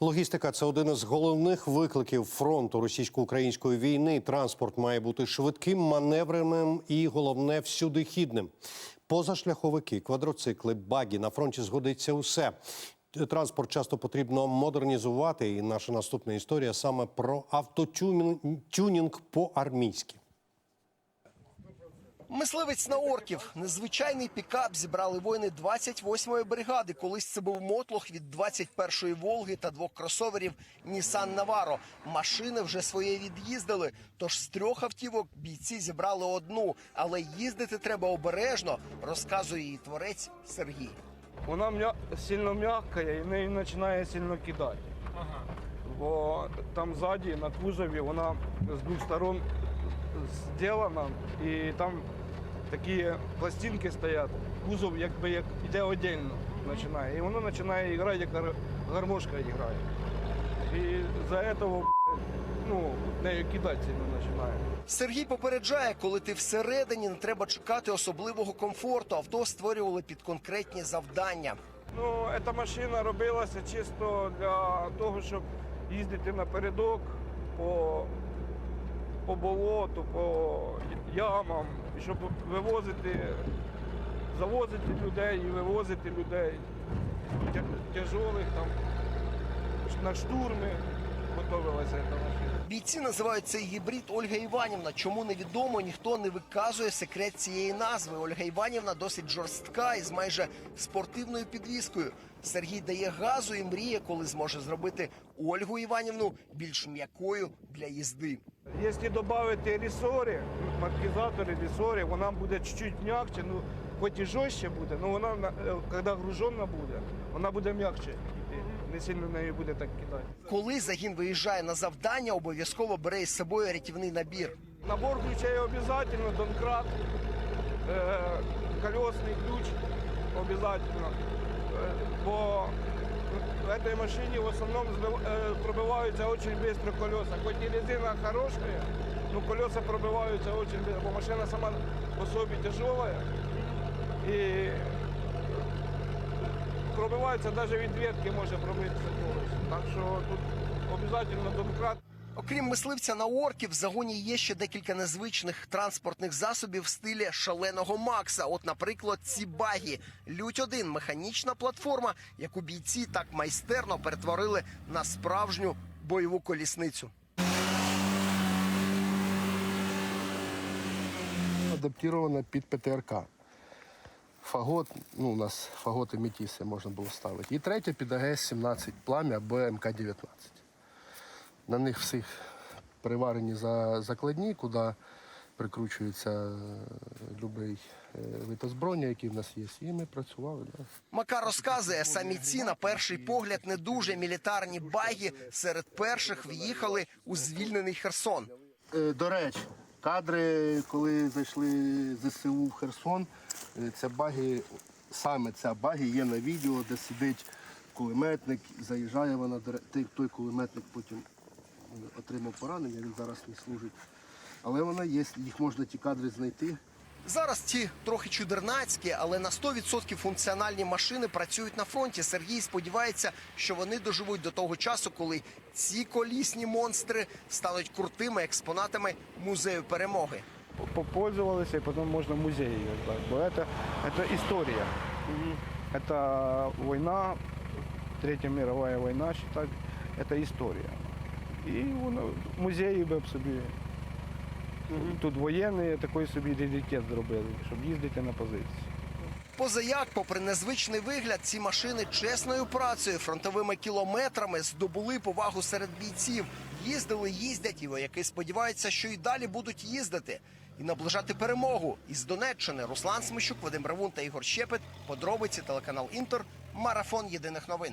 Логістика це один із головних викликів фронту російсько-української війни. Транспорт має бути швидким, маневреним і головне всюдихідним. Позашляховики, квадроцикли, багі на фронті згодиться усе. Транспорт часто потрібно модернізувати. І наша наступна історія саме про автотюнінг по-армійськи. Мисливець на орків. Незвичайний пікап зібрали воїни 28-ї бригади. Колись це був мотлох від 21-ї Волги та двох кросоверів Нісан Наваро. Машини вже своє від'їздили. Тож з трьох автівок бійці зібрали одну, але їздити треба обережно, розказує її творець Сергій. Вона м'я... сильно м'яка і в неї починає сильно кидати. Бо там ззаді на кузові вона з двох сторон зроблена і там такі пластинки стоять. Кузов якби як іде віддільно починає. І воно починає грати, як гармошка грає. І за цього ну, нею кидати сильно починає. Сергій попереджає, коли ти всередині не треба чекати особливого комфорту. Авто створювали під конкретні завдання. Ну, ця машина робилася чисто для того, щоб їздити напередок по, по болоту, по ямам, щоб вивозити, завозити людей і вивозити людей тя- тяжолих там на штурми готувалася ця машина. Бійці називають цей гібрид Ольга Іванівна. Чому невідомо, ніхто не виказує секрет цієї назви. Ольга Іванівна досить жорстка і з майже спортивною підвіскою. Сергій дає газу і мріє, коли зможе зробити Ольгу Іванівну більш м'якою для їзди. Якщо додати рісори, маркізатори рісори, вона буде чуть-чуть м'якше, ну хоч і жорстче буде, але вона, на- е, коли гружена буде, вона буде м'якше. Не сильно нею буде так кидати. Коли загін виїжджає на завдання, обов'язково бере із собою рятівний набір. Набор ключей обов'язково, донкрат, е, колесний ключ обов'язково. Е, Бо в цій машині в основному е, пробиваються дуже швидко колеса. Хоч і резина хороша, но колеса пробиваються дуже швидко, бо машина сама по собі тяжела. І пробивається навіть від ветки може пробитися колесо. Так що тут обов'язково донкрат. Окрім мисливця на орків, в загоні є ще декілька незвичних транспортних засобів в стилі шаленого Макса. От, наприклад, ці багі. Лють 1 механічна платформа, яку бійці так майстерно перетворили на справжню бойову колісницю. адаптирована під ПТРК. Фагот, ну, у нас фаготи метіси можна було ставити. І третя під АГС-17 плам'я або МК-19. На них всіх приварені за закладні, куди прикручується будь-який вид озброєння, який в нас є. І ми працювали. Да. Макар розказує, самі ці на перший погляд не дуже мілітарні баги серед перших в'їхали у звільнений Херсон. Е, До речі, кадри, коли зайшли ЗСУ в Херсон, це баги, саме ця баги є на відео, де сидить кулеметник, заїжджає вона, той, кулеметник потім отримав поранення, він зараз не служить. Але вона є, їх можна ті кадри знайти. Зараз ці трохи чудернацькі, але на 100% функціональні машини працюють на фронті. Сергій сподівається, що вони доживуть до того часу, коли ці колісні монстри стануть крутими експонатами музею перемоги попользовались, и потом можно в музей ее сдать. Бо это, это история. Это война, Третья мировая война, считать, это история. І воно музеї би б собі. Тут воєнні такий собі раритет зробили, щоб їздити на позиції. Позаяк, попри незвичний вигляд, ці машини чесною працею, фронтовими кілометрами здобули повагу серед бійців. Їздили, їздять, і вояки сподіваються, що і далі будуть їздити і наближати перемогу. Із Донеччини Руслан Смищук, Вадим Бравун та Ігор Щепет. Подробиці телеканал Інтер. Марафон єдиних новин.